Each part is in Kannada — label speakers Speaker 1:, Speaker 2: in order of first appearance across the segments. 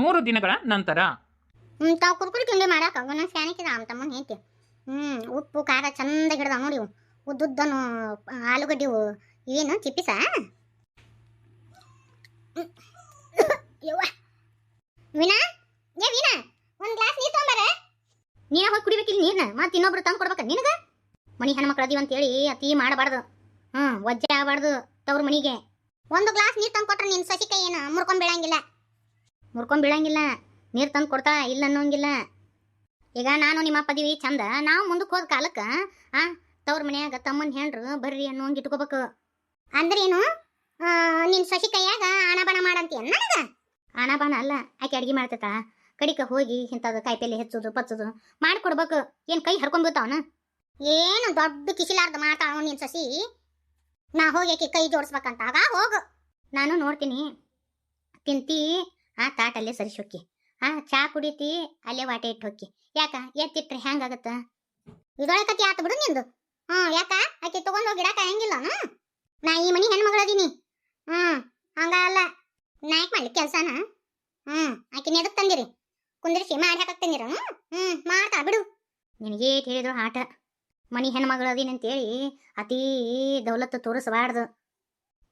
Speaker 1: ಮೂರು ದಿನಗಳ ನಂತರ.
Speaker 2: ತಾವು ಕುರ್ಕುರಿ ತಿಂಡಿ ಮಾಡಾಕ ಒಂದೊಂದು ಸ್ಯಾನಿಕಿದ ನಮ್ಮ ತಮ್ಮನ ಹೇಳ್ತಿ ಹ್ಞೂ ಉಪ್ಪು, ಖಾರ, ಚಂದ ಹಿಡ್ದ ನೋಡಿ ಉದ್ದುದ್ದನು ಆಲೂಗಡ್ಡಿ ಏನು, ಚಿಪ್ಪಿಸ? ವೀಣಾ? ಏ, ವೀಣಾ, ಒಂದು ಗ್ಲಾಸ್ ನೀರು ತೊಗೊಂಬಾರ. ನೀನ ಹೋಗಿ ಕುಡಿಬೇಕಿಲ್ಲ ನೀರ್ನ, ಮತ್ತೆ ಇನ್ನೊಬ್ರು ತಂದು ಕೊಡ್ಬೇಕ ನಿನಗ? ಮನಿ ಹೆಣ್ಮಕ್ಳು ಅದೀವಿ ಅಂತೇಳಿ ಅತಿ ಮಾಡಬಾರ್ದು. ಹ್ಞೂ ವಜ್ಜೆ ಆಗಬಾರ್ದು ತವ್ರ ಮನಿಗೆ. ಒಂದು ಗ್ಲಾಸ್ ನೀರು ತಂದು ಕೊಟ್ರೆ ನಿನ್ನ ಸಸಿ ಕೈ ಏನು ಮುರ್ಕೊಂಡ್ ಬೀಳಂಗಿಲ್ಲ. ಮುರ್ಕೊಂಡ್ ಬೀಳಂಗಿಲ್ಲ. ನೀರು ತಂದು ಕೊಡ್ತಾ ಇಲ್ಲ ಅನ್ನೋಂಗಿಲ್ಲ. ಈಗ ನಾನು ನಿಮ್ಮ ಅಪ್ಪ ಅದೀವಿ, ಚಂದ. ನಾವು ಮುಂದಕ್ಕೆ ಹೋದ ಕಾಲಕ್ಕೆ, ಆ, ತವ್ರ ಮನ್ಯಾಗ ತಮ್ಮನ ಹೆಂಡ್ರು ಬರ್ರಿ ಅನ್ನೋಂಗೆ ಇಟ್ಕೋಬೇಕು. ಅಂದ್ರೇನು ನಿನ್ನ ಸಸಿ ಕೈಯಾಗ ಆಣಬಾಣ ಮಾಡಂತೀಯ ನನಗ? ಆಣಬಾಣ ಅಲ್ಲ, ಆಕೆ ಅಡ್ಗೆ ಮಾಡ್ತೈತ. ಕಡಿಕ ಹೋಗಿ ಇಂಥದ್ದು ಕಾಯಿಪಲ್ಲೆ ಹೆಚ್ಚೋದು, ಪಚ್ಚೋದು ಮಾಡ್ಕೊಡ್ಬೇಕು. ಏನು ಕೈ ಹರ್ಕೊಂಡ್ಬಿಡ್ತಾವನ ಏನು ದೊಡ್ಡ ಕಿಸಿಲಾರ್ದ ಮಾಡ್ತಾವ ನಿನ್ನ ಸಸಿ? ನಾ ಹೋಗಿ ಆಕೆ ಕೈ ಜೋಡಿಸ್ಬೇಕಂತ, ಆಗ ಹೋಗು. ನಾನು ನೋಡ್ತೀನಿ. ತಿಂತಿ ಆ ಅಲ್ಲೇ ಸರಿ ಶೋಕಿ ಆ, ಚಾ ಕುಡಿತಿ, ಅಲ್ಲೇ ವಾಟೆ ಇಟ್ಟು ಹೊಕ್ಕಿ. ಯಾಕ, ಎತ್ತಿಟ್ರೆ ಹೆಂಗಾಗತ್ತ ಇದೊಳಕತಿ ಆತ ಬಿಡು ನಿಂದು. ಹ್ಞೂ, ಯಾಕ? ಆಕೆ ತಗೊಂಡು ಹೋಗಿ ಇಡಾಕ ಹೆಂಗಿಲ್ಲ ನಾ ಈ ಮನಿ ಹೆಣ್ಮಗಳದೀನಿ ಹ್ಮ್ ಹಂಗ ಅಲ್ಲ. ನಾ ಯಾಕೆ ಮಾಡ್ಲಿ ಕೆಲಸನ? ಹ್ಞೂ ಆಕೆ ನೆದಕ್ ತಂದಿರಿ? ಕುಂದ್ರಿಸಿ ಮಾಡಿ ಹಾಕಕ್ ತಂದಿರ ಹ್ಮ್ ಮಾಡ್ತಾ ಬಿಡು. ನಿನಗೆ ಹೇಳಿದ್ರು ಆಟ ಮನಿ ಹೆಣ್ಮಗಳು ಅದೀನಿ ಅಂತೇಳಿ ಅತೀ ದೌಲತ್ತು ತೋರಿಸಬಾರ್ದು.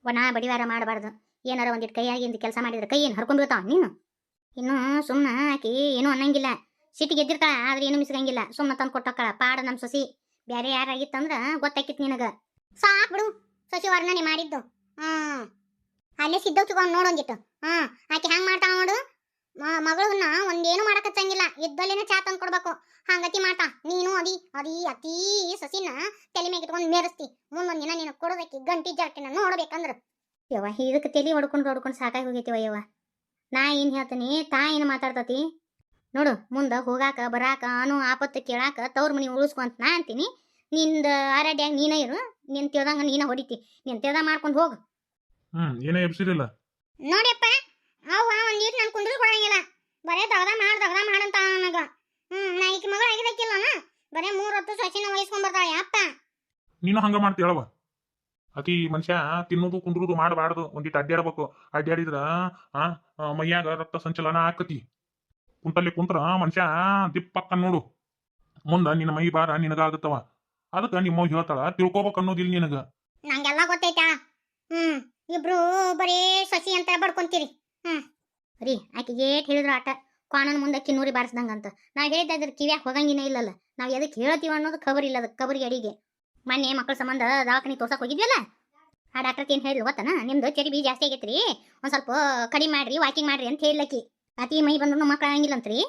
Speaker 2: ಒಣ ಬಡಿವಾರ ಮಾಡಬಾರ್ದು. ಏನಾರ ಒಂದಿಟ್ಟು ಕೈಯಾಗಿಂದು ಕೆಲಸ ಮಾಡಿದ್ರೆ ಕೈ ಏನು ಹರ್ಕೊಂಡ್ಬಿಡ್ತಾವ ನೀನು? ಇನ್ನು ಸುಮ್ಮನೆ ಆಕಿ ಏನೂ ಅನ್ನಂಗಿಲ್ಲ. ಸಿಟಿಗೆ ಎದ್ದಿರ್ತಾಳ ಆದ್ರೆ ಏನು ಮಿಸ್ಗಂಗಿಲ್ಲ. ಸುಮ್ಮನೆ ತಂದು ಕೊಟ್ಟಕ್ಕಳ. ಪಾಡ ನಮ್ಮ ಸೊಸಿ. ಬೇರೆ ಯಾರಾಗಿತ್ತಂದ್ರ ಗೊತ್ತಾಕಿತ್ತು ನಿನಗೆ. ಸಾಕ್ ಬಿಡು. ಸಸಿ ವರ್ಣನೆ ಮಾಡಿದ್ದು. ಹ್ಞೂ ಅಲ್ಲೇ ಸಿದ್ಧ ತಗೊಂಡ್ ನೋಡೋಂಗಿತ್ತು ಹ್ಞೂ ಆಕೆ ಹಂಗ್ ಮಾಡ್ತಾವ ನೋಡು. ಮಗಳನ್ನ ಒಂದೇನು ಮಾಡಕತ್ತಂಗಿಲ್ಲ ಇದ್ದಲ್ಲೇನೆ ಚಾ ತಂದು ಕೊಡ್ಬೇಕು. ಹಂಗತಿ ಮಾಡ್ತಾ. ನೀನು ಅದಿ ಅದಿ, ಅತೀ ಸಸಿನ ತಲೆ ಮೇಲೆ ಇಟ್ಕೊಂಡು ಮೇರಿಸ್ತಿ. ಮುಂದೊಂದು ದಿನ ನೀನು ಕೊಡೋದಕ್ಕೆ ಗಂಟಿ ಜಾಟಿನ ನೋಡ್ಬೇಕಂದ್ರ. ಯವ್ವ ಇದಕ್ಕೆ ತಲೆ ಹೊಡ್ಕೊಂಡು ಹೊಡ್ಕೊಂಡು ಸಾಕಾಗಿ ಹೋಗೈತಿವ ಯವ್ವ ನಾ ಏನು ಹೇಳ್ತೀನಿ ತಾ ಏನು ಮಾತಾಡ್ತತಿ? ನೋಡು ಮುಂದೆ ಹೋಗಾಕ ಬರಾಕ ಅನು ಆಪತ್ತು ಕೇಳಾಕ ತವ್ರ ಮನಿ ಉಳಿಸ್ಕೊ ಅಂತ ನಾ ಅಂತೀನಿ. ನಿಂದ ಆರಾಡ್ಯಾಗ ನೀನ ಇರು ನಿನ್ ತಿಳ್ದಂಗ ನೀನ ಹೊಡಿತಿ. ನಿನ್ ತಿಳ್ದ ಮಾಡ್ಕೊಂಡು ಹೋಗು.
Speaker 3: ಹ್ಮ್ ಏನೇ ಎಬ್ಸಿರಿಲ್ಲ
Speaker 2: ನೋಡಿಯಪ್ಪ ಅವ ಒಂದ್ ನೀಟ್ ನನ್ ಕುಂದ್ರು ಕೊಡಂಗಿಲ್ಲ ಬರೇ ದಗದ ಮಾಡ್ ದಗದ ಮಾಡಂತ ನನಗ. ಹ್ಮ್ ನಾ ಈಕಿ ಮಗಳು ಆಗಿದಕ್ಕಿಲ್ಲನ ಬರೇ ಮೂರ್ ಹೊತ್ತು ಸಸಿನ ವಹಿಸ್ಕೊಂಡ್ ಬರ್ತಾಳೆ ಅಪ್ಪ
Speaker 3: ನೀನು ಹಂಗ ಮಾಡ್ತೀಯಳವ ಅತಿ ಮನುಷ್ಯ ತಿನ್ನೋದು, ಕುಂದ್ರುದು ಮಾಡಬಾರ್ದು. ಒಂದಿಟ್ಟು ಅಡ್ಡಾಡ್ಬೇಕು ಅಡ್ಡಾಡಿದ್ರ ಆ ಮೈಯಾಗ ರಕ್ತ ಸಂಚಲನ ಆಕತಿ. ಕುಂತಲ್ಲಿ ಕುಂತ್ರ ಮನುಷ್ಯ ದಿಪ್ಪಕ್ಕ ನೋಡು. ಮುಂದ ನಿನ್ನ ಮೈ ಬಾರ ನಿನಗಾಗತ್ತವ. ಅದಕ್ಕ ನಿಮ್ಮ ಹೇಳ್ತಾಳ, ತಿಳ್ಕೊಬೇಕು ಅನ್ನೋದಿಲ್ಲ ನಿನಗ.
Speaker 2: ನಂಗೆಲ್ಲ ಗೊತ್ತೈತಾ? ಹ್ಮ್, ಇಬ್ರು ಬರೀ ಸಸಿ ಅಂತ ಬಡ್ಕೊಂತೀರಿ. ಹ್ಮ್. ರೀ ಆಕೆಗೆ ಏಟ್ ಹೇಳಿದ್ರು ಆಟ. ಕಾನೂನು ಮುಂದೆ ಕಿನ್ನೂರಿ ಬಾರಿಸ್ದಂಗಂತ. ನಾವ್ ಅದ್ರ ಕಿವ್ಯಾಗ ಹೋಗಂಗಿನೇ ಇಲ್ಲಲ್ಲ. ನಾವ್ ಎದಕ್ಕೆ ಹೇಳ್ತೀವಿ ಅನ್ನೋದು ಖಬರ್ ಇಲ್ಲ ಅದಕ್ಕೆ ಖಬರಿ ಅಡಿಗೆ. ಮೊನ್ನೆ ಮಕ್ಕಳ ಸಂಬಂಧ ದವಾಖಾನೆ ತೋರ್ಸಕ್ ಹೋಗಿದ್ವಲ್ಲ ಆ ಡಾಕ್ಟರ್ ಏನು ಹೇಳಿದ್ಲು, ಗೊತ್ತನ? ನಿಮ್ದು ಬೀ ಜಾಸ್ತಿ ಆಗೈತ್ರಿ. ಒಂದು ಸ್ವಲ್ಪ ಕಡಿಮೆ ಮಾಡ್ರಿ, ವಾಕಿಂಗ್ ಮಾಡ್ರಿ ಅಂತ ಹೇಳಕಿ ಅತಿ ಮೈ ಬಂದ್ರು ಮಕ್ಳು ಆಗಂಗಿಲ್ಲ ಅಂತ್ರಿ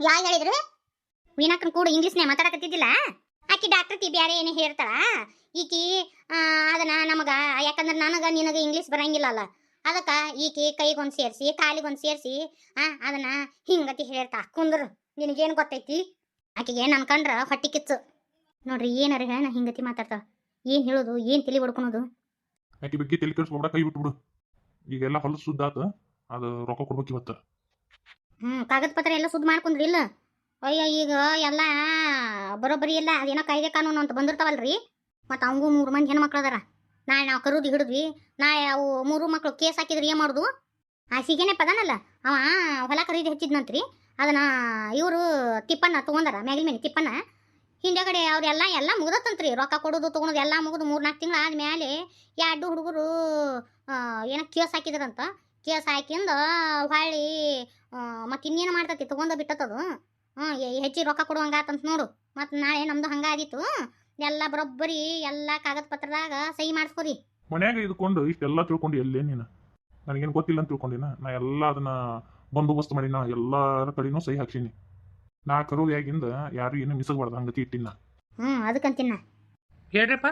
Speaker 2: ಯಾ ಹೇಳಿದ್ರು? ವೀಣಾಕನ್ ಕೂಡ ಇಂಗ್ಲೀಷ್ನೇ ಮಾತಾಡಕತ್ತಿದ್ದಿಲ್ಲ? ಆಕಿ ಡಾಕ್ಟರ್ ತಿ ಬ್ಯಾರೆ ಏನೇ ಹೇಳ್ತಾಳ? ಈಕಿ ಅದನ್ನ ನಮಗ, ಯಾಕಂದ್ರೆ ನನಗ, ನಿನಗ ಇಂಗ್ಲೀಷ್ ಬರಂಗಿಲ್ಲಲ್ಲ. ಅದಕ್ಕೆ ಈಕಿ ಕೈಗೊಂದು ಸೇರಿಸಿ, ಕಾಲಿಗೊಂದು ಸೇರಿಸಿ, ಆ, ಅದನ್ನ ಹಿಂಗತಿ ಹೇಳ್ತಾ ಕುಂದ್ರು. ನಿನಗೇನು ಗೊತ್ತೈತಿ? ಆಕಿಗೆ ಏನು ಅನ್ಕಂಡ್ರ ಹೊಟ್ಟಿ ಕಿಚ್ಚು ನೋಡ್ರಿ ಏನಾರ ಹೇಳ ಹಿಂಗತಿ ಮಾತಾಡ್ತಾವ ಏನ್ ಹೇಳೋದು ಏನ್ ತಲೆ ಹೊಡ್ಕೊಳೋದು?
Speaker 3: ಆಕಿ ಬಗ್ಗೆ ತಲೆ ಕೆಡಿಸ್ಕೊಬೇಡ ಕೈ ಬಿಟ್ಬಿಡು. ಈಗೆಲ್ಲ ಹೊಲಸು ಸುದ್ದಾತ ಅದು ರೊಕ್ಕ ಕೊಡ್ಬೇಕು ಇವತ್ತು.
Speaker 2: ಹ್ಮ್ ಕಾಗದ ಪತ್ರ ಎಲ್ಲ ಶುದ್ಧ ಮಾಡ್ಕೊಂಡ್ರಿ ಇಲ್ಲ. ಅಯ್ಯ ಈಗ ಎಲ್ಲ ಬರೋಬ್ಬರಿ ಎಲ್ಲ ಅದೇನೋ ಕಾಯ್ದೆ ಕಾನೂನು ಅಂತ ಬಂದಿರ್ತಾವಲ್ರಿ. ಮತ್ತು ಅವಂಗೂ ಮೂರು ಮಂದಿ ಹೆಣ್ಮಕ್ಳು ಅದಾರ ನಾಳೆ ನಾವು ಕರುದು ಹಿಡಿದ್ವಿ ನಾಳೆ ಅವು ಮೂರು ಮಕ್ಳು ಕೇಸ್ ಹಾಕಿದ್ರೆ ಏನು ಮಾಡೋದು? ಆ ಸಿಗೇನೆ ಪದನಲ್ಲ ಅವ ಹೊಲ ಖರೀದಿ ಹಚ್ಚಿದ್ನಂತ್ರಿ. ಅದನ್ನ ಇವರು ತಿಪ್ಪಣ್ಣ ತೊಗೊಂಡಾರ ಮ್ಯಾಗಿನ ಮೇಲೆ ತಿಪ್ಪನ್ನ. ಹಿಂದೆಗಡೆ ಅವರೆಲ್ಲ ಎಲ್ಲ ಮುಗ್ದತ್ತಂತ್ರಿ. ರೊಕ್ಕ ಕೊಡೋದು, ತೊಗೊಳೋದು ಎಲ್ಲ ಮುಗಿದು ಮೂರು ನಾಲ್ಕು ತಿಂಗಳು ಆದ್ಮೇಲೆ ಎರಡು ಹುಡುಗರು ಏನೋ ಕೇಸ್ ಹಾಕಿದ್ರಂತ. ಕೇಸ್ ಹಾಕಿಂದ ಹೊಳ್ಳಿ ಮತ್ತೆ ಇನ್ನೇನು ಮಾಡ್ತತಿ? ತಗೊಂಡ ಬಿಟ್ಟತದು ಹ್ಞೂ ಹೆಚ್ಚಿಗೆ ರೊಕ್ಕ ಕೊಡುವಂಗಾತಂತ ನೋಡು. ಮತ್ತು ನಾಳೆ ನಮ್ದು ಹಂಗಾದಿತ್ತು ಎಲ್ಲ ಬರೋಬ್ಬರಿ ಎಲ್ಲ ಕಾಗದ ಪತ್ರದಾಗ ಸಹಿ ಮಾಡಿಸ್ಕೊರಿ.
Speaker 3: ಮನ್ಯಾಗ ಇದ್ಕೊಂಡು ಇಷ್ಟೆಲ್ಲ ತಿಳ್ಕೊಂಡು ಎಲ್ಲೇ ನೀನು? ನನಗೇನು ಗೊತ್ತಿಲ್ಲ ಅಂತ ತಿಳ್ಕೊಂಡಿನ ನಾ. ಎಲ್ಲ ಅದನ್ನ ಬಂದೋಬಸ್ತ್ ಮಾಡಿನ ಎಲ್ಲರ ಕಡೆನೂ ಸಹಿ ಹಾಕ್ಸೀನಿ. ನಾ ಕರೋದ್ಯಾಗಿಂದ ಯಾರು ಏನು ಮಿಸಗಬಾರ್ದು ಹಂಗತಿ ಇಟ್ಟಿನ
Speaker 2: ಹ್ಞೂ ಅದಕ್ಕಂತಿನ್ನ.
Speaker 1: ಹೇಳ್ರಪ್ಪ.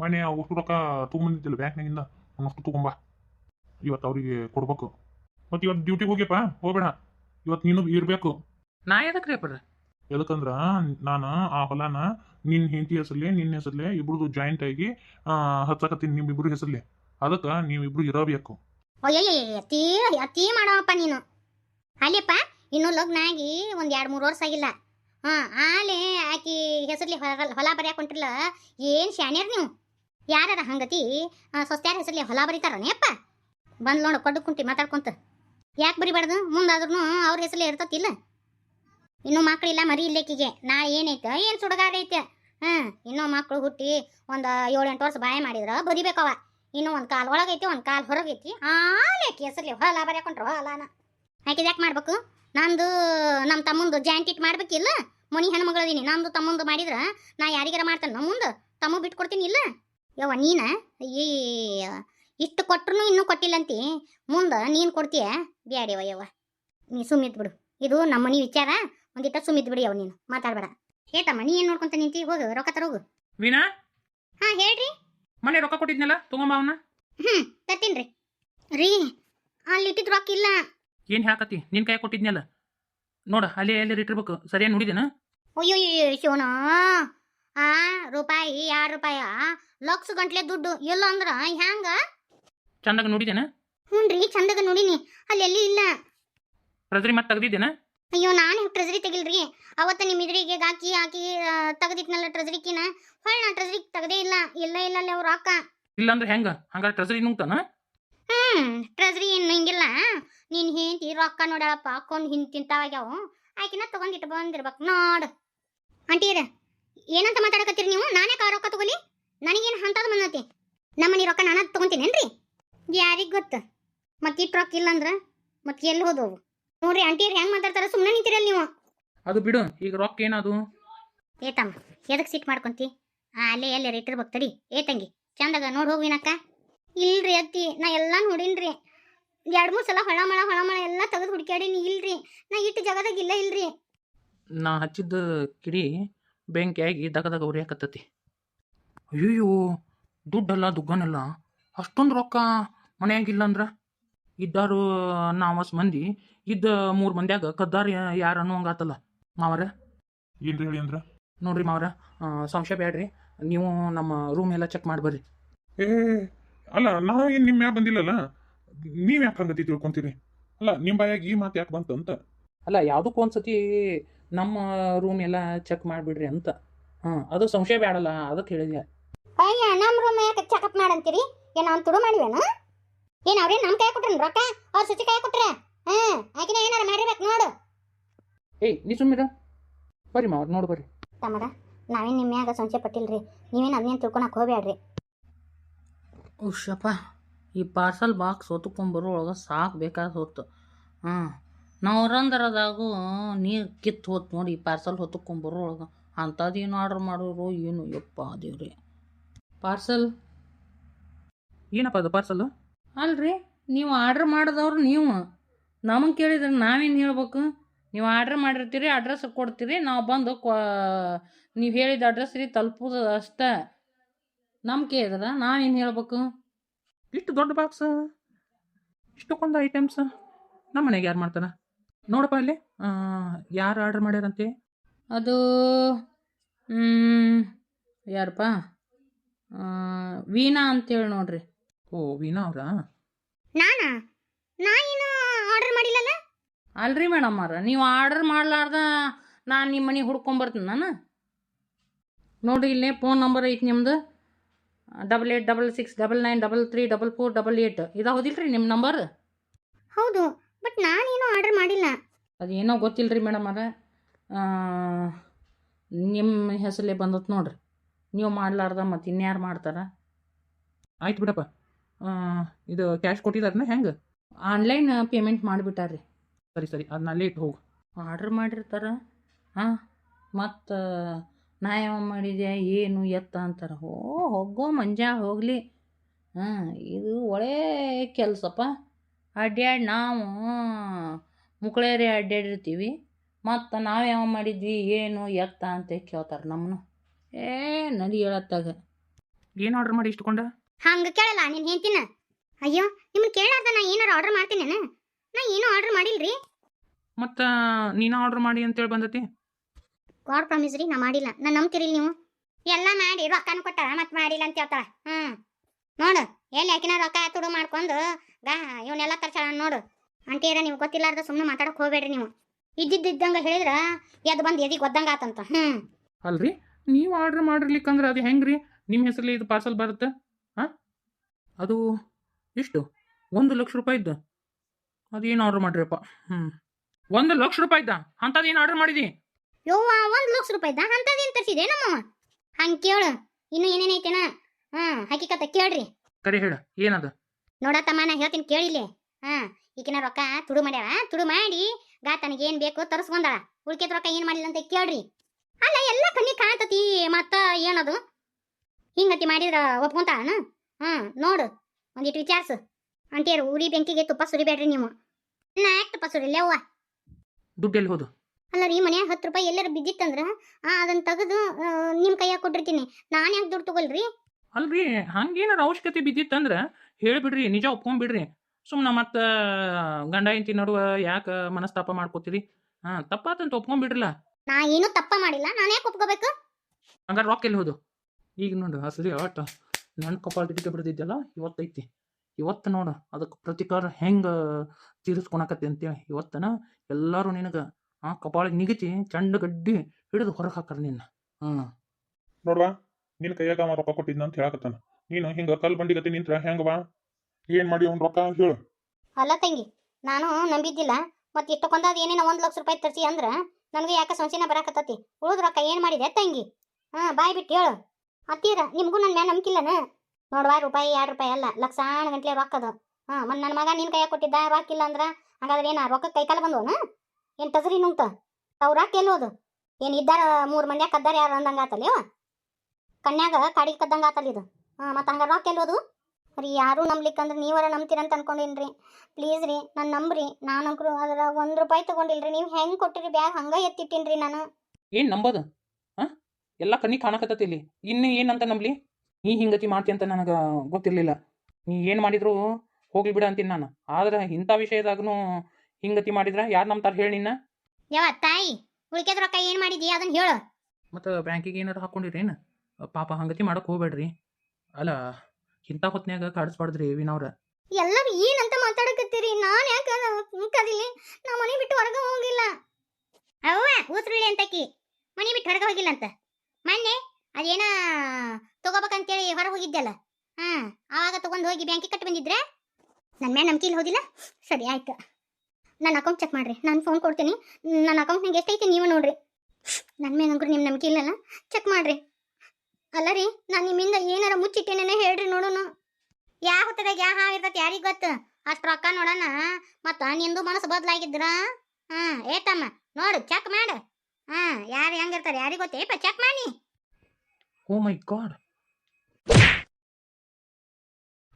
Speaker 3: ಮನೆ ಅಷ್ಟು ರೊಕ್ಕ ತೊಗೊಂಬಂದಿದ್ದಿಲ್ಲ ಬ್ಯಾಂಕ್ನಾಗಿಂದ ಅವನಷ್ಟು ತೊಗೊಂಬ. ಇವತ್ತು ಅವರಿಗೆ ಕೊಡ್ಬೇಕು. ಮತ್ತೆ ಇವತ್ತು ಡ್ಯೂಟಿಗೆ ಹೋಗ್ಯಪ್ಪ ಹೋಗ್ಬೇಡ. ಇವತ್ತು ನೀನು ಇರಬೇಕು.
Speaker 1: ನಾ ಎದಕ್ರಿ ಅಪ್ಪರ
Speaker 3: ಎದಕ್ಕಂದ್ರ ನಾನು ಆ ಹೊಲನ ನಿನ್ನ ಹೆಂಡತಿ ಹೆಸರ್ಲೆ ನಿನ್ನ ಹೆಸರ್ಲೆ ಇಬ್ರದು ಜಾಯಿಂಟ್ ಆಗಿ ಹಚ್ಚಕತ್ತೀನಿ ನಿಮ್ಮ ನಿಮ್ಮಿಬ್ರು ಹೆಸರ್ಲೆ. ಅದಕ್ಕೆ ನೀವಿಬ್ರು ಇರಬೇಕು.
Speaker 2: ಅಯ್ಯಯ್ಯ ಅತೀ ಅತೀ ಮಾಡೋಪ್ಪ ನೀನು. ಅಲ್ಲಿಯಪ್ಪ. ಇನ್ನೂ ಲಗ್ನ ಆಗಿ ಒಂದು ಎರಡು ಮೂರು ವರ್ಷ ಆಗಿಲ್ಲ. ಹಾಂ, ಆಲೆ ಆಕಿ ಹೆಸರ್ಲಿ ಹೊಲ ಹೊಲ ಬರೆಯಕ್ಕೆ ಹೊಂಟಿಲ್ಲ. ಏನು ಶಾಣ್ಯರ್ ನೀವು? ಯಾರ ಹಂಗತಿ? ಸೊಸ್ತ್ಯಾರ ಹೆಸರ್ಲಿ ಹೊಲ ಬರೀತಾರನೇಪ್ಪ ಬಂದು ನೋಡು ಕೊಡ್ಡು ಕುಂಟಿ ಮಾತಾಡ್ಕೊಂತ. ಯಾಕೆ ಬರಿಬಾರ್ದು? ಮುಂದಾದ್ರೂ ಅವ್ರ ಹೆಸರ್ಲಿ ಇರ್ತತಿಲ್ಲ. ಇನ್ನು ಮಕ್ಳಿಲ್ಲ ಮರಿ ಇಲ್ಲೇಕಿಗೆ ನಾ ಏನೈತೆ? ಏನು ಸುಡಗಾರೈತೆ ಹಾಂ, ಇನ್ನೂ ಮಕ್ಕಳು ಹುಟ್ಟಿ ಒಂದು ಏಳು ಎಂಟು ವರ್ಷ ಬಾಯ ಮಾಡಿದ್ರ ಬರಿಬೇಕವ. ಇನ್ನು ಒಂದು ಕಾಲು ಒಳಗೈತಿ, ಒಂದು ಕಾಲು ಹೊರಗೈತಿ. ಆಲೇಕಿ ಹೆಸರ್ಲಿ ಹೊಲ ಬರ್ಯಾಕೊಂಡ್ರು ಹೊಲಾನ. ಆಕಿದ ಯಾಕೆ ಮಾಡ್ಬೇಕು? ನಂದು ನಮ್ಮ ತಮ್ಮಂದು ಜಾಯಿಂಟ್ ಇಟ್ ಮಾಡ್ಬೇಕಿಲ್ಲ? ಮನಿ ಹೆಣ್ಮಗಳದೀನಿ ನಂದು ತಮ್ಮಂದು ಮಾಡಿದ್ರೆ ನಾ ಯಾರಿಗಾರ ಮಾಡ್ತೇನೆ? ಮುಂದೆ? ತಮ್ಮ ಬಿಟ್ಟು ಕೊಡ್ತೀನಿ ಇಲ್ಲ? ಯವ್ವ ನೀನ? ಅಯ್ಯ ಇಷ್ಟು ಕೊಟ್ರು ಇನ್ನೂ ಕೊಟ್ಟಿಲ್ಲಂತಿ. ಮುಂದೆ ನೀನು ಕೊಡ್ತೀಯ? ಬ್ಯಾಡ್ಯವ ಯವ್ವ ನೀ ಸುಮ್ಮಿದ್ ಬಿಡು ಇದು ನಮ್ಮ ಮನೆ ವಿಚಾರ. ಒಂದಿಟ್ಟ ಸುಮ್ಮಿದ್ ಬಿಡಿ ಯಾವ ನೀನು. ಮಾತಾಡ್ಬೇಡ. ಹೇಳ್ತಮ್ಮ ನೀ ಏನು ನೋಡ್ಕೊಂತ ನಿಂತಿ? ಹೋಗು ರೊಕ್ಕ ತರೋಗು
Speaker 1: ವೀಣಾ?
Speaker 2: ಹಾ ಹೇಳ್ರಿ.
Speaker 1: ಮನೆ ರೊಕ್ಕ ಕೊಟ್ಟಿದ್ನಲ್ಲ ತಗೊಂಬ ಅವನ.
Speaker 2: ಹ್ಮ್ ರೀ. ರೀ ಅಲ್ಲಿ ಇಟ್ಟಿದ್ ರೊಕ್ಕ ಇಲ್ಲ.
Speaker 1: ಏನು ಹಾಕತಿ ನಿನ್ ಕೈ ಕೊಟ್ಟಿದ್ನಲ್ಲ? ನೋಡ, ಅಲ್ಲಿ ಅಲ್ಲಿ ಇಟ್ಟಿರ್ಬೇಕು. ಸರಿಯಾಗಿ ನೋಡಿದೇನ?
Speaker 2: ಅಯ್ಯೋ ಶಿವನ ಆ ರೂಪಾಯಿ ಎರಡು ರೂಪಾಯ ಲಕ್ಷ ಗಂಟ್ಲೆ ದುಡ್ಡು ಇಲ್ಲ ಅಂದ್ರ ಹ್ಯಾಂಗ
Speaker 1: ಚಂದಾಗ ನೋಡಿದೇನ
Speaker 2: ಹ್ಞೂನ್ರಿ ಚಂದಗ ನೋಡಿನಿ ಅಲ್ಲಿ ಎಲ್ಲಿ ಇಲ್ಲ
Speaker 1: ಟ್ರೆಜರಿ ಮತ್ತೆ ತೆಗ್ದಿದ್ದೇನ
Speaker 2: ಅಯ್ಯೋ ನಾನು ಟ್ರೆಜರಿ ತೆಗಿಲ್ರಿ ಅವತ್ತ ನಿಮ್ಮ ಇದ್ರಿಗೆ ಹಾಕಿ ಹಾಕಿ ತೆಗೆದಿಟ್ನಲ್ಲ ಟ್ರೆಜರಿಕಿನ ಹೊಳ್ ನಾ ಟ್ರೆಜರಿ ತೆಗದೇ ಇಲ್ಲ ಇಲ್ಲ ಇಲ್ಲ ಅಲ್ಲಿ ಅವ್ರ ಇಲ್ಲ
Speaker 1: ಇಲ್ಲಾಂದ್ರೆ ಹೆಂಗ ಹಂಗಾರೆ ಟ್ರೆಜರಿ ನುಂಗ್ತಾನ
Speaker 2: ಹ್ಮ್ ಟ್ರೆಜರಿ ಇನ್ನು ಹಿಂಗಿಲ್ಲ. ನೀನ್ ರೊಕ್ಕ ನೋಡಪ್ಪ ಹಾಕೊಂಡು ಹಿಂತಿಂತಾವಾಗ್ಯಾವು ಆಕಿನ ತಗೊಂಡಿಟ್ಟು ಬಂದಿರ್ಬೇಕು ನೋಡು. ಅಂಟೀರ ಏನಂತ ಮಾತಾಡಕತ್ತೀರಿ ನೀವು? ನಾನೇ ಕಾ ರೊಕ್ಕ ತಗೊಲಿ ನನಗೇನು ಹಂತದ ಬಂದತಿ ನಮ್ಮನಿ ರೊಕ್ಕ ನಾನು ತಗೊಂತೀನೇನ್ರಿ? ಯಾರಿಗ್ ಗೊತ್ತ? ಮತ್ತೆ ಇಟ್ಟು ರೊಕ್ಕ ಇಲ್ಲಂದ್ರ ಮತ್ತೆ ಎಲ್ಲಿ ಹೋದವು? ನೋಡ್ರಿ ಅಂಟೀರ್ ಹೆಂಗ್ ಮಾತಾಡ್ತಾರ ಸುಮ್ಮನೆ ನಿಂತಿರಲ್ಲ ನೀವು.
Speaker 1: ಅದು ಬಿಡು ಈಗ ರೊಕ್ಕ ಏನದು?
Speaker 2: ಏತಮ್ಮ ಎದಕ್ ಸಿಟ್ ಮಾಡ್ಕೊಂತಿ? ಆ, ಅಲ್ಲೇ ಎಲ್ಲೇ ಇಟ್ಟಿರ್ಬೇಕು ತಡಿ. ಏ ತಂಗಿ ಚಂದಾಗ ನೋಡಿ ಹೋಗಿನಕ್ಕ ಇಲ್ರಿ ಅತ್ತಿ ನಾ ಎಲ್ಲ ನೋಡಿನ್ರಿ ಎರಡು ಮೂರು ಸಲ ಹೊಳಮಳ ಹೊಳಮಳ ಎಲ್ಲ ತೆಗೆದು ಹುಡ್ಕ್ಯಾಡೀನಿ ಇಲ್ರಿ. ನಾ ಇಟ್ಟು ಜಾಗದಾಗ ಇಲ್ಲ ಇಲ್ರಿ.
Speaker 1: ನಾ ಹಚ್ಚಿದ್ದ ಕಿಡಿ ಬೆಂಕಿಯಾಗಿ ದಗದಾಗ ಉರಿಯಾಕತ್ತತಿ. ಅಯ್ಯೋ ದುಡ್ಡಲ್ಲ ದುಗ್ಗನಲ್ಲ ಅಷ್ಟೊಂದು ರೊಕ್ಕ ಮನೆಯಾಗಿಲ್ಲ ಅಂದ್ರ ಇದ್ದಾರು ನಾವಸ್ ಮಂದಿ ಇದ್ದ ಮೂರು ಮಂದಿಯಾಗ ಕದ್ದಾರ ಯಾರು ಅನ್ನುವಂಗಾತಲ್ಲ. ಮಾವರ?
Speaker 3: ಏನ್ರಿ ಹೇಳಿ ಅಂದ್ರ?
Speaker 1: ನೋಡ್ರಿ ಮಾವರ ಸಂಶಯ ಬೇಡ್ರಿ ನೀವು ನಮ್ಮ ರೂಮ್ ಎಲ್ಲ ಚೆಕ್ ಮಾಡಿ ಬರ್ರಿ.
Speaker 3: ಏ ಅಲ್ಲ ನಾವು ಏನ್ ನಿಮ್ ಮ್ಯಾಗ ಬಂದಿಲ್ಲಲ್ಲ? ನೀವು ಯಾಕೆ ಹಂಗತಿ ತಿಳ್ಕೊಂತೀರಿ? ಅಲ್ಲ ನಿಮ್ಮ ಬಾಯಾಗಿ ಈ ಮಾತು ಯಾಕೆ ಬಂತು ಅಂತ.
Speaker 1: ಅಲ್ಲ ಯಾವುದಕ್ಕೂ ಒಂದ್ಸತಿ ನಮ್ಮ ರೂಮ್ ಎಲ್ಲ ಚೆಕ್ ಮಾಡಿಬಿಡ್ರಿ ಅಂತ. ಹಾಂ ಅದು ಸಂಶಯ ಬೇಡಲ್ಲ ಅದಕ್ಕೆ ಹೇಳಿದ್ಯ.
Speaker 2: ಅಯ್ಯ ನಮ್ಮ ರೂಮ್ ಯಾಕೆ ಚೆಕಪ್ ಮಾಡಂತೀರಿ? ಏನು ಅವ್ನು ತುಡು ಮಾಡಿವೇನು? ಏನು ಅವ್ರೇ ನಮ್ಮ ಕೈ ಕೊಟ್ರನ್ ರೊಕ್ಕ? ಅವ್ರ ಸಚಿ ಕೈ ಕೊಟ್ರೆ? ಹಾಂ ಆಕಿನ ಏನಾರ ಮಾಡಿರ್ಬೇಕು ನೋಡು.
Speaker 1: ಏಯ್ ನೀ ಸುಮ್ಮಿರ ಬರ್ರಿ ಮಾವ್ರ ನೋಡಿ ಬರ್ರಿ.
Speaker 2: ತಮ್ಮರ ನಾವೇನು ನಿಮ್ಮ ಮ್ಯಾಗ ಸಂಶಯ ಪಟ್ಟಿಲ್ರಿ? ನೀವೇನು ಅದನ್ನೇನು ತಿಳ್ಕೊಳಕ್ ಹೋಗ್ಬೇಡ್ರಿ
Speaker 4: ಉಷಪ್ಪ ಈ ಪಾರ್ಸಲ್ ಬಾಕ್ಸ್ ಹೊತ್ಕೊಂಬರೋಳಗೆ ಸಾಕು ಬೇಕಾದ ಹೊತ್ತು. ಹಾಂ ನವರಂದ್ರದಾಗೂ ನೀರು ಕಿತ್ತು ಹೊತ್ತು ನೋಡಿ ಈ ಪಾರ್ಸಲ್ ಹೊತ್ಕೊಂಬರೋಳಗೆ ಅಂಥದ್ದೇನು ಆರ್ಡ್ರ್ ಮಾಡೋರು? ಏನು? ಯಪ್ಪ ದೇವ್ರಿ. ಪಾರ್ಸಲ್
Speaker 1: ಏನಪ್ಪ ಅದು ಪಾರ್ಸಲ್
Speaker 4: ಅಲ್ರಿ ನೀವು ಆರ್ಡ್ರ್ ಮಾಡಿದವ್ರು ನೀವು. ನಮಗೆ ಕೇಳಿದ್ರೆ ನಾವೇನು ಹೇಳ್ಬೇಕು? ನೀವು ಆರ್ಡ್ರ್ ಮಾಡಿರ್ತೀರಿ ಅಡ್ರೆಸ್ ಕೊಡ್ತೀರಿ ನಾವು ಬಂದು ಕ್ವಾ ನೀವು ಹೇಳಿದ ಅಡ್ರೆಸ್ ರೀ ತಲುಪೋದು ಅಷ್ಟೇ. ನಮ್ಗೆ ಇದ್ರ ನಾವೇನು ಹೇಳ್ಬೇಕು?
Speaker 1: ಇಷ್ಟು ದೊಡ್ಡ ಬಾಕ್ಸ್ ಇಷ್ಟಕ್ಕೊಂದು ಐಟಮ್ಸ್ ನಮ್ಮ ಮನೆಗೆ ಯಾರು ಮಾಡ್ತಾರ? ನೋಡಪ್ಪ ಅಲ್ಲಿ. ಯಾರು ಆರ್ಡರ್ ಮಾಡ್ಯಾರಂತೆ?
Speaker 4: ಅದು ಯಾರಪ್ಪ? ವೀನಾ ವೀಣಾ ಅಂತೇಳಿ ನೋಡ್ರಿ.
Speaker 1: ಓ ವೀಣಾ ಅವರಾ?
Speaker 2: ನಾನಾ? ನಾ ಏನು ಆರ್ಡರ್ ಮಾಡಿಲ್ಲಲ್ಲ?
Speaker 4: ಅಲ್ರಿ ಮೇಡಮ್ ಅವ್ರ ನೀವು ಆರ್ಡರ್ ಮಾಡ್ಲಾರ್ದ ನಾನು ನಿಮ್ಮ ಮನೆಗೆ ಹುಡ್ಕೊಂಬರ್ತೀನಿ ನಾನು. ನೋಡಿ ಇಲ್ಲೇ ಫೋನ್ ನಂಬರ್ ಐತಿ ನಿಮ್ದು. Double eight double six double nine double three double four double eight ರೀ ನಿಮ್ಮ ನಂಬರ್
Speaker 2: ಹೌದು ಬಟ್ ನಾನೇನು ಆರ್ಡರ್ ಮಾಡಿಲ್ಲ.
Speaker 4: ಅದೇನೋ ಗೊತ್ತಿಲ್ಲ ರೀ ಮೇಡಮ್ ಅದ ನಿಮ್ಮ ಹೆಸರಲ್ಲೇ ಬಂದತ್ ನೋಡ್ರಿ. ನೀವು ಮಾಡ್ಲಾರ್ದ ಮತ್ತು ಇನ್ಯಾರು ಮಾಡ್ತಾರ?
Speaker 1: ಆಯ್ತು ಬಿಡಪ್ಪ. ಆ, ಇದು ಕ್ಯಾಶ್ ಕೊಟ್ಟಿದಾರನ ಹೆಂಗೆ?
Speaker 4: ಆನ್ಲೈನ್ ಪೇಮೆಂಟ್ ಮಾಡಿಬಿಟ್ಟಾರ್ರಿ.
Speaker 1: ಸರಿ ಸರಿ ಅದನ್ನ ಲೇಟ್ ಇಟ್ಟು ಹೋಗು.
Speaker 4: ಆರ್ಡ್ರ್ ಮಾಡಿರ್ತಾರ. ಹಾಂ ಮತ್ತು ನಾ ಯಾವ ಮಾಡಿದೆ ಏನು ಎತ್ತ ಅಂತಾರೆ. ಹೋ ಹೋಗೋ ಮಂಜ ಹೋಗಲಿ. ಹಾಂ ಇದು ಒಳ್ಳೆ ಕೆಲಸಪ್ಪ. ಅಡ್ಡಾಡಿ ನಾವು ಮುಕ್ಳೇರಿ ಅಡ್ಡಾಡಿರ್ತೀವಿ ಮತ್ತು ನಾವು ಯಾವ ಮಾಡಿದ್ವಿ ಏನು ಎತ್ತ ಅಂತ ಕೇಳ್ತಾರೆ ನಮ್ಮನ್ನು ಏ ನಡಿ ಹೇಳತ್ತಾಗ.
Speaker 1: ಏನು ಆರ್ಡರ್ ಮಾಡಿ ಇಷ್ಟುಕೊಂಡ?
Speaker 2: ಹಂಗೆ ಕೇಳಲ್ಲ ನೀನು ಹೇಳ್ತೀನ ಅಯ್ಯೋ ನಿಮ್ಮನ್ನು ಕೇಳಾರ್ದ ನಾ ಏನಾರ ಆರ್ಡರ್ ಮಾಡ್ತೀನೇನ ನಾ ಏನು ಆರ್ಡರ್ ಮಾಡಿಲ್ರಿ.
Speaker 1: ಮತ್ತು ನೀನು ಆರ್ಡರ್ ಮಾಡಿ ಅಂತೇಳಿ ಬಂದತಿ?
Speaker 2: ಗಾಡ್ ಪ್ರಾಮಿಸ್ ರೀ, ನಾ ಮಾಡಿಲ್ಲ. ನಾ ನಂಬ್ತೀರಿ ನೀವು? ಎಲ್ಲ ಮಾಡಿ ರೊಕ್ಕನ ಕೊಟ್ಟಾರ ಮತ್ತೆ ಮಾಡಿಲ್ಲ ಅಂತ ಹೇಳ್ತಾಳ. ಹ್ಞೂ ನೋಡು, ಎಲ್ಲಿ ಯಾಕಿನ ರೊಕ್ಕ ತುಡು ಮಾಡ್ಕೊಂಡು ಗಾ ಇವನ್ನೆಲ್ಲ ತರ್ಸಾಳ ನೋಡು. ಅಂಟೀರ ನೀವು ಗೊತ್ತಿಲ್ಲಾರ್ದ ಸುಮ್ಮನೆ ಮಾತಾಡಕ್ಕೆ ಹೋಗ್ಬೇಡ್ರಿ ನೀವು. ಇದ್ದಿದ್ದಂಗೆ ಹೇಳಿದ್ರೆ ಎದ್ದು ಬಂದು ಎದಿಗೆ ಒದ್ದಂಗೆ ಆತಂತ. ಹ್ಮ್.
Speaker 1: ಅಲ್ರಿ? ನೀವು ಆರ್ಡರ್ ಮಾಡಿರ್ಲಿಕ್ಕಂದ್ರೆ ಅದು ಹೆಂಗ್ರಿ? ನಿಮ್ಮ ಹೆಸರಲ್ಲಿ ಇದು ಪಾರ್ಸಲ್ ಬರುತ್ತೆ? ಹಾಂ? ಅದು ಎಷ್ಟು? ಒಂದು ಲಕ್ಷ ರೂಪಾಯಿ ರೂಪಾಯಿದ್ದು ಅದೇನು ಆರ್ಡರ್ ಮಾಡ್ರಿಪ್ಪ ಹ್ಞೂ ಒಂದು ಲಕ್ಷ ರೂಪಾಯಿ ಇದ್ದ? ಅಂಥದ್ದು ಏನು ಆರ್ಡರ್ ಮಾಡಿದಿ?
Speaker 2: ಯವ್ವ ಒಂದ್ ಲಕ್ಷ ರೂಪಾಯಿದ? ಅಂತದೇನು ತರಿಸಿದೆ ನಮ್ಮವ ಹಂಗ್ ಕೇಳು. ಇನ್ನು ಏನೇನೈತೆನ ಹಾ ಹಕ್ಕಿಕತ್ತ ಕೇಳ್ರಿ.
Speaker 1: ಕರೆ ಹೇಳು ಏನದು?
Speaker 2: ನೋಡ ತಮ್ಮ ನಾ ಹೇಳ್ತೀನಿ ಕೇಳಿಲೆ ಹಾ ಈಕಿನ ರೊಕ್ಕ ತುಡು ಮಾಡ್ಯಾವ. ತುಡು ಮಾಡಿ ಗಾ ತನಗೆ ಏನ್ ಬೇಕು ತರಿಸ್ಕೊಂಡಾಳ. ಉಳ್ಕಿದ ರೊಕ್ಕ ಏನು ಮಾಡಿಲ್ಲ ಅಂತ ಕೇಳ್ರಿ. ಅಲ್ಲ ಎಲ್ಲ ಕಣ್ಣಿ ಕಾಣ್ತತಿ ಮತ್ತ ಏನದು? ಹಿಂಗತಿ ಮಾಡಿದ್ರ ಒಪ್ಕೊಂತಾಳನ? ಹಾಂ ನೋಡು ಒಂದಿಟ್ಟು ವಿಚಾರ್ಸು. ಅಂಟಿಯರು ಉರಿ ಬೆಂಕಿಗೆ ತುಪ್ಪ ಸುರಿಬೇಡ್ರಿ ನೀವು. ನಾ ಯಾಕೆ ತುಪ್ಪ ಸುರಿಲ್ಲ ಅವ್ವ
Speaker 1: ದುಡ್ಡು ಎಲ್ಲಿ ಹೋದು?
Speaker 2: ಅಲ್ಲ ರೀ ಮನ್ಯಾಗ ಹತ್ತು ರೂಪಾಯಿ ಎಲ್ಲರ ಬಿದ್ದಿತ್ತಂದ್ರ ಆ ಅದನ್ನ ತೆಗೆದು ನಿಮ್ಮ ಕೈಯಾಗ ಕೊಟ್ಟಿರ್ತೀನಿ. ನಾನು ಯಾಕೆ ದುಡ್ಡು ತಗೊಳ್ರಿ?
Speaker 1: ಅಲ್ರಿ ಹಂಗೇನಾರ ಅವಶ್ಯಕತೆ ಬಿದ್ದಿತ್ತಂದ್ರೆ ಹೇಳ್ಬಿಡ್ರಿ ನಿಜ ಒಪ್ಕೊಂಡ್ಬಿಡ್ರಿ ಸುಮ್ಮನೆ ಮತ್ತೆ ಗಂಡ ಹೆಂಡತಿ ನಡುವೆ ಯಾಕೆ ಮನಸ್ತಾಪ ಮಾಡ್ಕೋತೀರಿ? ಹಾಂ ತಪ್ಪಾತಂತ ಒಪ್ಕೊಂಡ್ಬಿಡ್ರಲ್ಲ
Speaker 2: ನಾ ಏನು ತಪ್ಪ ಮಾಡಿಲ್ಲ ನಾನು ಯಾಕೆ ಒಪ್ಕೋಬೇಕು?
Speaker 1: ಹಂಗಾರೆ ರೊಕ್ಕ ಎಲ್ಲಿ ಹೋದು? ಈಗ ನೋಡು ಅಸಲಿ ಆಟ. ನನ್ನ ಕಪಾಳ ಟಿಕೆ ಬಿಡ್ದಿದ್ದಲ್ಲ ಇವತ್ತೈತಿ ಇವತ್ತು ನೋಡು ಅದಕ್ಕೆ ಪ್ರತಿಕಾರ ಹೆಂಗೆ ತೀರಿಸ್ಕೊಳಕತ್ತಿ ಅಂತೇಳಿ. ಇವತ್ತನ ಎಲ್ಲರೂ ನಿನಗೆ ಆ ಕಪಾಳ ನಿಗಚಿ ಚಂಡ ಗಡ್ಡಿ ಹಿಡಿದು ಹೊರಗೆ ಹಾಕಾರ ನಿನ್ನ. ಹಾಂ.
Speaker 3: ನೋಡ್ವಾ ನಿನ್ ಕೈಯಾಗ ಅವ ರೊಕ್ಕ ಕೊಟ್ಟಿದ್ನ ಅಂತ ಹೇಳಕತ್ತಾನ. ನೀನು ಹಿಂಗ ಕಲ್ ಬಂಡಿ ಗತಿ ನಿಂತ್ರ ಹೆಂಗ ಬಾ? ಏನ್ ಮಾಡಿ ಅವ್ನ ರೊಕ್ಕ ಹೇಳು.
Speaker 2: ಅಲ್ಲ ತಂಗಿ ನಾನು ನಂಬಿದ್ದಿಲ್ಲ ಮತ್ತೆ ಇಷ್ಟಕ್ಕೊಂದಾದ ಏನೇನೋ ಒಂದು ಲಕ್ಷ ರೂಪಾಯಿ ತರ್ಸಿ ಅಂದ್ರೆ ನನಗೆ ಯಾಕೆ ಸಂಶಯನ ಬರಾಕತ್ತತಿ? ಉಳಿದ ರೊಕ್ಕ ಏನು ಮಾಡಿದೆ ತಂಗಿ? ಹಾ ಬಾಯ್ ಬಿಟ್ಟು ಹೇಳು. ಅತ್ತೀರ ನಿಮಗೂ ನನ್ನ ಮ್ಯಾಲ ನಂಬಿಕಿಲ್ಲನ ನೋಡುವ ರೂಪಾಯಿ ಎರಡು ರೂಪಾಯಿ ಅಲ್ಲ ಲಕ್ಷಾಣ ಗಂಟ್ಲೆ ರೊಕ್ಕ ಅದು ಹಾಂ ಮತ್ತು ನನ್ನ ಮಗ ನಿನ್ನ ಕೈಯಾಗ ಕೊಟ್ಟಿದ್ದ ರೊಕ್ಕ ಇಲ್ಲ ಅಂದ್ರೆ ಹಾಗಾದ್ರೆ ಏನ ರೊಕ್ಕ ಕೈಕಾಲ ಬಂದವನ? ಏನು ತಸರಿ ನುಂಗ್ತ ಅವ್ ಕೇಳೋದು ಏನು ಇದ್ದಾರ ಮೂರು ಮಂದ್ಯಾಗ ಕದ್ದಾರ ಯಾರು ಅಂದಂಗೆ ಆತಲ್ಲ ಇವ? ಕನ್ಯಾಗ ಕಾಡಿಗೆ ಆತಲ್ಲ ಇದು. ಹಾಂ, ಮತ್ತೆ ಹಂಗಾರ ಕೇಳೋದು ಎಲ್ಲೋದು ರೀ, ಯಾರೂ ನಂಬ್ಲಿಕ್ಕಂದ್ರೆ ನೀವರ ನಂಬ್ತೀರಂತ ಅನ್ಕೊಂಡಿನ್ರಿ. ಪ್ಲೀಸ್ ರೀ, ನಾನು ನಂಬ್ರಿ. ನಾನು ಅದ್ರ ಒಂದು ರೂಪಾಯಿ ತಗೊಂಡಿಲ್ರಿ. ನೀವು ಹೆಂಗೆ ಕೊಟ್ಟಿರಿ ಬ್ಯಾಗ್? ಹಂಗೆ ಎತ್ತಿಟ್ಟಿನ್ರಿ ನಾನು.
Speaker 1: ಏನು ನಂಬೋದು? ಹಾಂ? ಎಲ್ಲ ಕಣ್ಣಿ ಕಾಣಕತ್ತತಿ ಇಲ್ಲಿ. ಇನ್ನು ಏನಂತ ನಂಬ್ಲಿ? ನೀ ಹಿಂಗತಿ ಮಾಡ್ತಿ ಅಂತ ನನಗೆ ಗೊತ್ತಿರಲಿಲ್ಲ. ನೀ ಏನು ಮಾಡಿದ್ರು ಹೋಗ್ಲಿ ಬಿಡ ಅಂತೀನಿ ನಾನು. ಆದ್ರೆ ಇಂಥ ವಿಷಯದಾಗೂ ಹಿಂಗತಿ ಮಾಡಿದ್ರ? ಯಾರು ನಂಬ್ತಾರ ಹೇಳಿ ನಿನ್ನ?
Speaker 2: ಯಾವ ತಾಯಿ ಉಳಿಕೆದ ರೊಕ್ಕ ಏನು ಮಾಡಿದಿ? ಅದನ್ನ ಹೇಳು.
Speaker 1: ಮತ್ತು ಬ್ಯಾಂಕಿಗೆ ಏನಾರು ಹಾಕೊಂಡಿರೇನ ಪಾಪ ಹಂಗತಿ ಮಾಡಕ್ ಹೋಗ್ಬೇಡ್ರಿ. ಅಲ್ಲ ಇಂಥ ಹೊತ್ನ್ಯಾಗ ಕಾಡಿಸ್ಬಾರ್ದ್ರಿ ವಿನವ್ರ.
Speaker 2: ಎಲ್ಲರೂ ಏನಂತ ಮಾತಾಡಕತ್ತೀರಿ? ನಾನು ಯಾಕೆ ಕದಿಲಿ ನಾ ಮನೆ ಬಿಟ್ಟು ಹೊರಗೆ ಹೋಗಿಲ್ಲ? ಅವ್ವ ಅಂತ ಅಂತಕಿ. ಮನೆ ಬಿಟ್ಟು ಹೊರಗೆ ಹೋಗಿಲ್ಲ ಅಂತ ಮೊನ್ನೆ ಅದೇನ ತಗೋಬೇಕಂತೇಳಿ ಹೊರಗೆ ಹೋಗಿದ್ದಲ್ಲ? ಹಾಂ ಆವಾಗ ತಗೊಂಡು ಹೋಗಿ ಬ್ಯಾಂಕಿಗೆ ಕಟ್ಟಿ ಬಂದಿದ್ರೆ? ನನ್ನ ಮೇಲೆ ನಂಬಿಕೆ ಹೋಗಿಲ್ಲ ಸರಿ ಆಯ್ತು. ನನ್ನ ಅಕೌಂಟ್ ಚೆಕ್ ಮಾಡ್ರಿ. ನಾನು ಫೋನ್ ಕೊಡ್ತೀನಿ. ನನ್ನ ಅಕೌಂಟ್ನಾಗ ಎಷ್ಟೈತಿ ನೀವು ನೋಡ್ರಿ. ನನ್ನ ಮೇಲಂಗ್ರು ನಿಮ್ಮ ನಂಬಿಕೆ ಇಲ್ಲಲ್ಲ? ಚೆಕ್ ಮಾಡ್ರಿ. ಅಲ್ಲ ರೀ, ನಾನು ನಿಮ್ಮಿಂದ ಏನಾರ ಮುಚ್ಚಿಟ್ಟೇನೇ ಹೇಳ್ರಿ ನೋಡೋಣ. ಯಾ ಹೊತ್ತದಾಗ ಯಾ ಹಾವು ಇರ್ತೈತಿ ಯಾರಿಗೆ ಗೊತ್ತು? ಅಷ್ಟು ರೊಕ್ಕ ನೋಡೋಣ. ಮತ್ತು ನಿಂದು ಮನಸ್ಸು ಬದಲಾಗಿದ್ರ? ಹಾಂ ಏತಮ್ಮ ನೋಡು ಚೆಕ್ ಮಾಡು. ಹಾಂ, ಯಾರು ಹೆಂಗಿರ್ತಾರೆ ಯಾರಿಗೆ ಗೊತ್ತೇಪ ಚೆಕ್ ಮಾಡಿ.
Speaker 1: ಓ ಮೈ ಗಾಡ್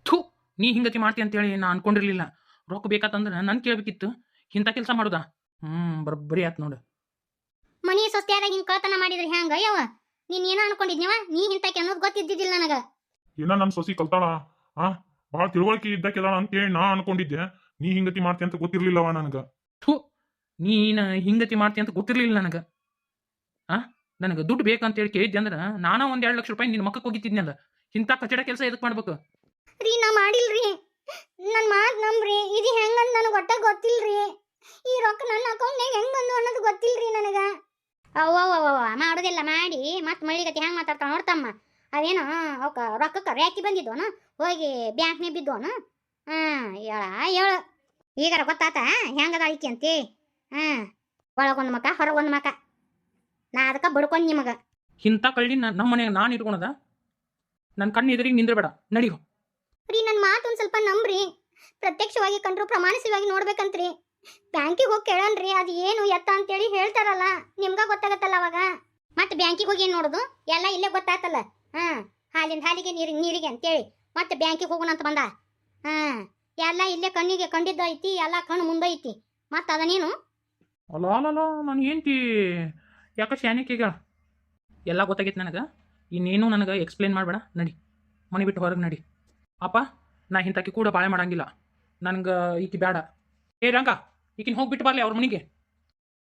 Speaker 1: ಥೂ, ನೀ ಹಿಂಗತಿ ಮಾಡ್ತಿ ಅಂತೇಳಿ ನಾನು ಅನ್ಕೊಂಡಿರ್ಲಿಲ್ಲ. ರೊಕ್ಕ ಬೇಕಾತಂದ್ರೆ ನಾನು ಕೇಳಬೇಕಿತ್ತು. ಇಂಥ ಕೆಲಸ ಮಾಡುದಾ? ಹ್ಮ್ ಬರೋಬ್ಬರಿ ಆತ್ ನೋಡು.
Speaker 2: ಮನಿ ಸೊಸ್ತಿಯಾದಾಗ ಹಿಂಗ್ ಕಳ್ತನ ಮಾಡಿದ್ರೆ ಹೆಂಗ ಯವ್ವ ನೀನ್ ಏನೋ ಅನ್ಕೊಂಡಿದ್ನಿವ? ನೀ ಹಿಂತಾಕೆ ಅನ್ನೋದು ಗೊತ್ತಿದ್ದಿದ್ದಿಲ್ಲ ನನಗ.
Speaker 3: ಇನ್ನ ನಮ್ ಸೊಸಿ ಕಲ್ತಾಳ. ಆ ಬಹಳ ತಿಳುವಳಿಕೆ ಅಂತ ಅಂತೇಳಿ ನಾ ಅನ್ಕೊಂಡಿದ್ದೆ. ನೀ ಹಿಂಗತಿ ಮಾಡ್ತಿ ಅಂತ ಗೊತ್ತಿರ್ಲಿಲ್ಲವ ನನಗ.
Speaker 1: ಥೂ ನೀನು ಹಿಂಗತಿ ಮಾಡ್ತಿ ಅಂತ ಗೊತ್ತಿರಲಿಲ್ಲ ನನಗೆ. ಆ ನನಗೆ ದುಡ್ಡು ಬೇಕಂತೇಳಿ ಕೇಳಿದ್ದೆ ಅಂದ್ರೆ ನಾನಾ ಒಂದ್ ಎರಡು ಲಕ್ಷ ರೂಪಾಯಿ ನಿನ್ನ ಮಕ್ಕಕ್ಕೆ ಹೋಗಿತ್ತಿದ್ನಲ್ಲ. ಇಂಥ ಕಚಡ ಕೆಲಸ ಎದಕ್ಕೆ ಮಾಡ್ಬೇಕು?
Speaker 2: ರೀ ನಾ ಮಾಡಿಲ್ರಿ. ನನ್ನ ಮಾತು ನಂಬ್ರಿ ಇದು ಹೆಂಗಂತ ನನಗೆ ಒಟ್ಟ ಗೊತ್ತಿಲ್ರಿ? ಈ ರೊಕ್ಕ ನನ್ನ ಅಕೌಂಟ್ನಾಗ ಹೆಂಗೆ ಬಂದು ಅನ್ನೋದು ಗೊತ್ತಿಲ್ರಿ ನನಗೆ. ಅವ್ವ ಅವ್ವ ಮಾಡೋದಿಲ್ಲ ಮಾಡಿ ಮತ್ತೆ ಮಳಿಗತಿ ಹೆಂಗೆ ಮಾತಾಡ್ತಾ ನೋಡ್ತಮ್ಮ ಅವೇನು ಅವಕ್ಕ ರೊಕ್ಕಕ್ಕೆ ರ್ಯಾಕಿ ಬಂದಿದ್ವನು ಹೋಗಿ ಬ್ಯಾಂಕ್ನೇ ಬಿದ್ವನು ಹಾಂ ಹೇಳ ಹೇಳು ಈಗಾರ ಗೊತ್ತಾತ ಹೆಂಗದ ಐತಿ ಅಂತಿ? ಹಾಂ ಒಳಗೊಂದು ಮಕ ಹೊರಗೊಂದು ಮಕ. ನಾ ಅದಕ್ಕೆ ಬಡ್ಕೊಂಡು ನಿಮಗೆ.
Speaker 1: ಇಂಥ ಕಳ್ಳಿ ನಮ್ಮ ಮನೆಗೆ ನಾನು ಇಟ್ಕೊಳದ? ನನ್ನ ಕಣ್ಣು ಎದುರಿಗೆ ನಿಂದ್ರಬೇಡ ನಡಿಗೋ.
Speaker 2: ರೀ ನನ್ನ ಮಾತು ಒಂದು ಸ್ವಲ್ಪ ನಂಬ್ರಿ. ಪ್ರತ್ಯಕ್ಷವಾಗಿ ಕಂಡ್ರು ಪ್ರಮಾಣಿಸವಾಗಿ ನೋಡ್ಬೇಕಂತ್ರಿ. ಬ್ಯಾಂಕಿಗೆ ಹೋಗಿ ಕೇಳನ್ರಿ, ಅದು ಏನು ಎತ್ತ ಅಂತೇಳಿ ಹೇಳ್ತಾರಲ್ಲ, ನಿಮ್ಗೆ ಗೊತ್ತಾಗತ್ತಲ್ಲ ಅವಾಗ. ಮತ್ತೆ ಬ್ಯಾಂಕಿಗೆ ಹೋಗಿ ಏನು ನೋಡೋದು? ಎಲ್ಲ ಇಲ್ಲೇ ಗೊತ್ತಾತಲ್ಲ. ಹಾಂ, ಹಾಲಿಂದ ಹಾಲಿಗೆ ನೀರಿಗೆ ನೀರಿಗೆ ಅಂತೇಳಿ. ಮತ್ತೆ ಬ್ಯಾಂಕಿಗೆ ಹೋಗೋಣ ಅಂತ ಬಂದ. ಹಾಂ, ಎಲ್ಲ ಇಲ್ಲೇ ಕಣ್ಣಿಗೆ ಕಂಡಿದ್ದು ಐತಿ, ಎಲ್ಲ ಕಣ್ಣು ಮುಂದೆ ಐತಿ. ಮತ್ತೆ ಅದನೇನು
Speaker 1: ಅಲ್ಲ ಅಲ್ಲ ನಾನು ಏಂತಿ ಯಾಕೆ ಶಾನಿಕೀಗ ಎಲ್ಲ ಗೊತ್ತಾಗಿತ್ತು ನನಗೆ. ಇನ್ನೇನು ನನಗೆ ಎಕ್ಸ್ಪ್ಲೇನ್ ಮಾಡಬೇಡ. ನಡಿ, ಮನೆ ಬಿಟ್ಟು ಹೊರಗೆ ನಡಿ. ಅಪ್ಪ, ನಾ ಇಂಥಕ್ಕೆ ಕೂಡ ಬಾಳೆ ಮಾಡಂಗಿಲ್ಲ. ನನಗೆ ಈಕಿ ಬೇಡ ಏ, ರಂಗ, ಈಕಿನ ಹೋಗ್ಬಿಟ್ಟು ಬರಲಿ ಅವ್ರ ಮನೆಗೆ.